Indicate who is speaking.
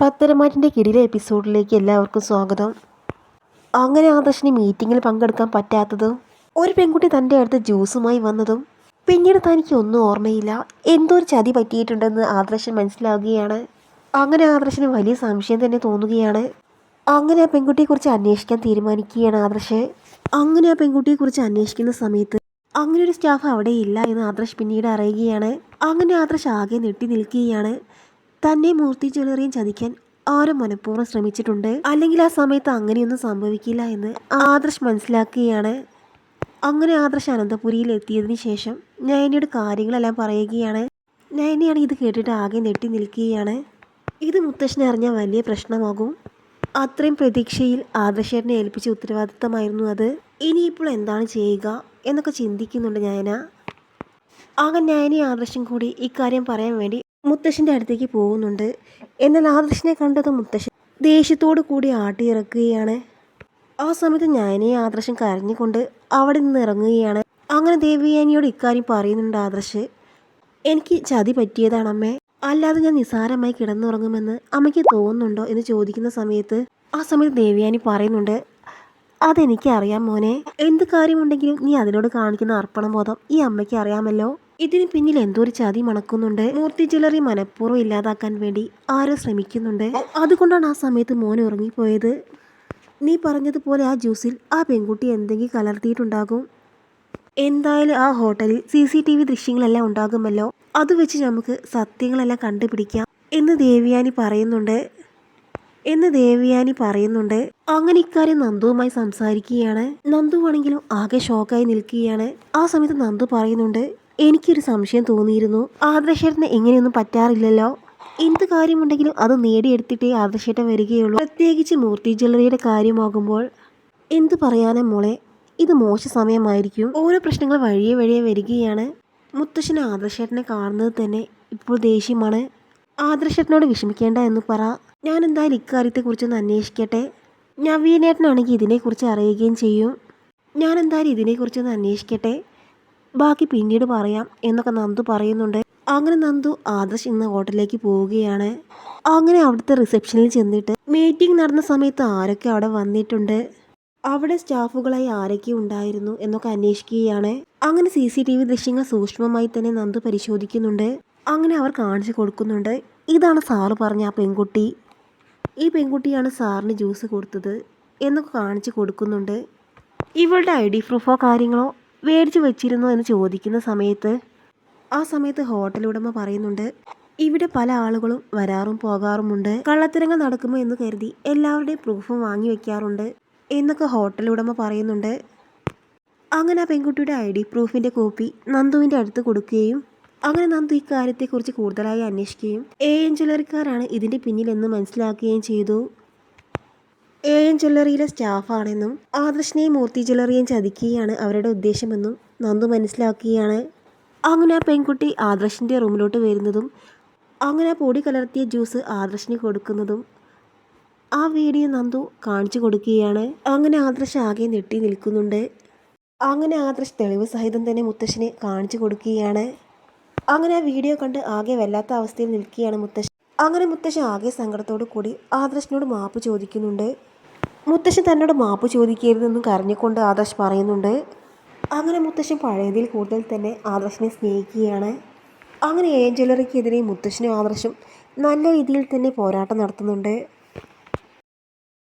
Speaker 1: പത്തരമാറ്റിന്റെ കിടിലെ എപ്പിസോഡിലേക്ക് എല്ലാവർക്കും സ്വാഗതം. അങ്ങനെ ആദർശിന് മീറ്റിങ്ങിൽ പങ്കെടുക്കാൻ പറ്റാത്തതും ഒരു പെൺകുട്ടി തന്റെ അടുത്ത് ജ്യൂസുമായി വന്നതും പിന്നീട് തനിക്ക് ഒന്നും ഓർമ്മയില്ല. എന്തോ ഒരു ചതി പറ്റിയിട്ടുണ്ടെന്ന് ആദർശൻ മനസ്സിലാവുകയാണ്. അങ്ങനെ ആദർശന് വലിയ സംശയം തന്നെ തോന്നുകയാണ്. അങ്ങനെ ആ പെൺകുട്ടിയെക്കുറിച്ച് അന്വേഷിക്കാൻ തീരുമാനിക്കുകയാണ് ആദർശ്. അങ്ങനെ ആ പെൺകുട്ടിയെക്കുറിച്ച് അന്വേഷിക്കുന്ന സമയത്ത് അങ്ങനെ ഒരു സ്റ്റാഫ് അവിടെ ഇല്ല എന്ന് ആദർശ് പിന്നീട് അറിയുകയാണ്. അങ്ങനെ ആദർശ് ആകെ നെട്ടി നിൽക്കുകയാണ്. തന്നെ മൂർത്തി ജ്വല്ലറിയും ചതിക്കാൻ ആരും മനഃപൂർവം ശ്രമിച്ചിട്ടുണ്ട്. അല്ലെങ്കിൽ ആ സമയത്ത് അങ്ങനെയൊന്നും സംഭവിക്കില്ല എന്ന് ആദർശ് മനസ്സിലാക്കുകയാണ്. അങ്ങനെ ആദർശ് അനന്തപുരിയിൽ എത്തിയതിന് ശേഷം നയനിയുടെ കാര്യങ്ങളെല്ലാം പറയുകയാണ്. നയനിയാണ് ഇത് കേട്ടിട്ട് ആകെ നെട്ടി നിൽക്കുകയാണ്. ഇത് മുത്തശ്ശനെ അറിഞ്ഞാൽ വലിയ പ്രശ്നമാകും. അത്രയും പ്രതീക്ഷയിൽ ആദർശേട്ടനെ ഏൽപ്പിച്ച ഉത്തരവാദിത്തമായിരുന്നു അത്. ഇനിയിപ്പോൾ എന്താണ് ചെയ്യുക എന്നൊക്കെ ചിന്തിക്കുന്നുണ്ട് ഞാൻ ആകെ നയനി ആദർശം കൂടി ഇക്കാര്യം പറയാൻ വേണ്ടി മുത്തശ്ശന്റെ അടുത്തേക്ക് പോകുന്നുണ്ട്. എന്നാൽ ആദർശനെ കണ്ടത് മുത്തശ്ശൻ ദേഷ്യത്തോടു കൂടി ആട്ടിയിറക്കുകയാണ്. ആ സമയത്ത് ഞാനേ ആദർശം കരഞ്ഞുകൊണ്ട് അവിടെ നിന്ന് ഇറങ്ങുകയാണ്. അങ്ങനെ ദേവിയാനിയോട് ഇക്കാര്യം പറയുന്നുണ്ട് ആദർശ്. എനിക്ക് ചതി പറ്റിയതാണ് അമ്മേ അല്ലാതെ ഞാൻ നിസാരമായി കിടന്നുറങ്ങുമെന്ന് അമ്മയ്ക്ക് തോന്നുന്നുണ്ടോ? എന്ന് ചോദിക്കുന്ന സമയത്ത് ആ സമയത്ത് ദേവിയാനി പറയുന്നുണ്ട് അതെനിക്കറിയാം മോനെ. എന്ത് കാര്യമുണ്ടെങ്കിലും നീ അതിനോട് കാണിക്കുന്ന അർപ്പണബോധം ഈ അമ്മയ്ക്ക് അറിയാമല്ലോ. ഇതിന് പിന്നിൽ എന്തോ ഒരു ചതി മണക്കുന്നുണ്ട്? മൂർത്തി ജ്വല്ലറി മനഃപൂർവം ഇല്ലാതാക്കാൻ വേണ്ടി ആരോ ശ്രമിക്കുന്നുണ്ട്. അതുകൊണ്ടാണ് ആ സമയത്ത് മോൻ ഉറങ്ങിപ്പോയത്. നീ പറഞ്ഞതുപോലെ ആ ജ്യൂസിൽ ആ പെൺകുട്ടി എന്തെങ്കിലും കലർത്തിയിട്ടുണ്ടാകും. എന്തായാലും ആ ഹോട്ടലിൽ സി സി ടി വി ദൃശ്യങ്ങളെല്ലാം ഉണ്ടാകുമല്ലോ. അത് വെച്ച് നമുക്ക് സത്യങ്ങളെല്ലാം കണ്ടുപിടിക്കാം എന്ന് ദേവിയാനി പറയുന്നുണ്ട്. എന്ന് ദേവിയാനി പറയുന്നുണ്ട്. അങ്ങനെ ഇക്കാര്യം നന്ദുവുമായി സംസാരിക്കുകയാണ്. നന്ദു ആണെങ്കിലും ആകെ ഷോക്കായി നിൽക്കുകയാണ്. ആ സമയത്ത് നന്ദു പറയുന്നുണ്ട് എനിക്കൊരു സംശയം തോന്നിയിരുന്നു. ആദർശേട്ടന് എങ്ങനെയൊന്നും പറ്റാറില്ലല്ലോ. എന്ത് കാര്യമുണ്ടെങ്കിലും അത് നേടിയെടുത്തിട്ടേ ആദർശേട്ടൻ വരികയുള്ളൂ. പ്രത്യേകിച്ച് മൂർത്തി ജ്വല്ലറിയുടെ കാര്യമാകുമ്പോൾ എന്ത് പറയാനാ മോളെ? ഇത് മോശ സമയമായിരിക്കും. ഓരോ പ്രശ്നങ്ങൾ വഴിയെ വഴിയെ വരികയാണ്. മുത്തശ്ശന് ആദർശേട്ടനെ കാണുന്നത് തന്നെ ഇപ്പോൾ ദേഷ്യമാണ്. ആദർശേട്ടനോട് വിഷമിക്കേണ്ട എന്ന് പറ. ഞാൻ എന്തായാലും ഇക്കാര്യത്തെക്കുറിച്ചൊന്ന് അന്വേഷിക്കട്ടെ. നവീനേട്ടനാണെങ്കിൽ ഇതിനെക്കുറിച്ച് അറിയുകയും ചെയ്യും. ഞാൻ എന്തായാലും ഇതിനെക്കുറിച്ചൊന്ന് അന്വേഷിക്കട്ടെ. ബാക്കി പിന്നീട് പറയാം എന്നൊക്കെ നന്ദു പറയുന്നുണ്ട്. അങ്ങനെ നന്ദു ആദർശ് ഇന്ന് ഹോട്ടലിലേക്ക് പോവുകയാണ്. അങ്ങനെ അവിടുത്തെ റിസപ്ഷനിൽ ചെന്നിട്ട് മീറ്റിംഗ് നടന്ന സമയത്ത് ആരൊക്കെ അവിടെ വന്നിട്ടുണ്ട്? അവിടെ സ്റ്റാഫുകളായി ആരൊക്കെ ഉണ്ടായിരുന്നു എന്നൊക്കെ അന്വേഷിക്കുകയാണ്. അങ്ങനെ സി സി ടി വി ദൃശ്യങ്ങൾ സൂക്ഷ്മമായി തന്നെ നന്ദു പരിശോധിക്കുന്നുണ്ട്. അങ്ങനെ അവർ കാണിച്ചു കൊടുക്കുന്നുണ്ട്. ഇതാണ് സാറ് പറഞ്ഞ ആ പെൺകുട്ടി. ഈ പെൺകുട്ടിയാണ് സാറിന് ജ്യൂസ് കൊടുത്തത് എന്നൊക്കെ കാണിച്ചു കൊടുക്കുന്നുണ്ട്. ഇവളുടെ ഐ ഡി പ്രൂഫോ കാര്യങ്ങളോ മേടിച്ചു വെച്ചിരുന്നോ എന്ന് ചോദിക്കുന്ന സമയത്ത് ആ സമയത്ത് ഹോട്ടൽ ഉടമ പറയുന്നുണ്ട് ഇവിടെ പല ആളുകളും വരാറും പോകാറുമുണ്ട്. കള്ളത്തരങ്ങൾ നടക്കുമോ എന്ന് കരുതി എല്ലാവരുടെയും പ്രൂഫും വാങ്ങി വെക്കാറുണ്ട് എന്നൊക്കെ ഹോട്ടൽ ഉടമ പറയുന്നുണ്ട്. അങ്ങനെ ആ പെൺകുട്ടിയുടെ ഐ ഡി പ്രൂഫിന്റെ കോപ്പി നന്ദുവിന്റെ അടുത്ത് കൊടുക്കുകയും അങ്ങനെ നന്ദു ഇക്കാര്യത്തെക്കുറിച്ച് കൂടുതലായി അന്വേഷിക്കുകയും എ എൻ ജ്വല്ലറിക്കാരാണ് ഇതിന്റെ പിന്നിലെന്ന് മനസ്സിലാക്കുകയും ചെയ്തു. എ എൻ ജ്വല്ലറിയിലെ സ്റ്റാഫാണെന്നും ആദർശിനെയും മൂർത്തി ജ്വല്ലറിയും ചതിക്കുകയാണ് അവരുടെ ഉദ്ദേശമെന്നും നന്ദു മനസ്സിലാക്കുകയാണ്. അങ്ങനെ ആ പെൺകുട്ടി ആദർശിന്റെ റൂമിലോട്ട് വരുന്നതും അങ്ങനെ പൊടി കലർത്തിയ ജ്യൂസ് ആദർശിന് കൊടുക്കുന്നതും ആ വീഡിയോ നന്ദു കാണിച്ചു കൊടുക്കുകയാണ്. അങ്ങനെ ആദർശ് ആകെ നെട്ടി നിൽക്കുന്നുണ്ട്. അങ്ങനെ ആദർശ് തെളിവ് സഹിതം തന്നെ മുത്തശ്ശനെ കാണിച്ചു കൊടുക്കുകയാണ്. അങ്ങനെ ആ വീഡിയോ കണ്ട് ആകെ വല്ലാത്ത അവസ്ഥയിൽ നിൽക്കുകയാണ് മുത്തശ്ശൻ അങ്ങനെ മുത്തശ്ശൻ ആകെ സങ്കടത്തോടു കൂടി ആദർശിനോട് മാപ്പ് ചോദിക്കുന്നുണ്ട്. മുത്തശ്ശൻ തന്നോട് മാപ്പ് ചോദിക്കരുതെന്നും കരഞ്ഞുകൊണ്ട് ആദർശ് പറയുന്നുണ്ട്. അങ്ങനെ മുത്തശ്ശൻ പഴയതിൽ കൂടുതൽ തന്നെ ആദർശിനെ സ്നേഹിക്കുകയാണ്. അങ്ങനെ ഏഞ്ചലറിക്കെതിരെ മുത്തശ്ശനും ആദർശും നല്ല രീതിയിൽ തന്നെ പോരാട്ടം നടത്തുന്നുണ്ട്.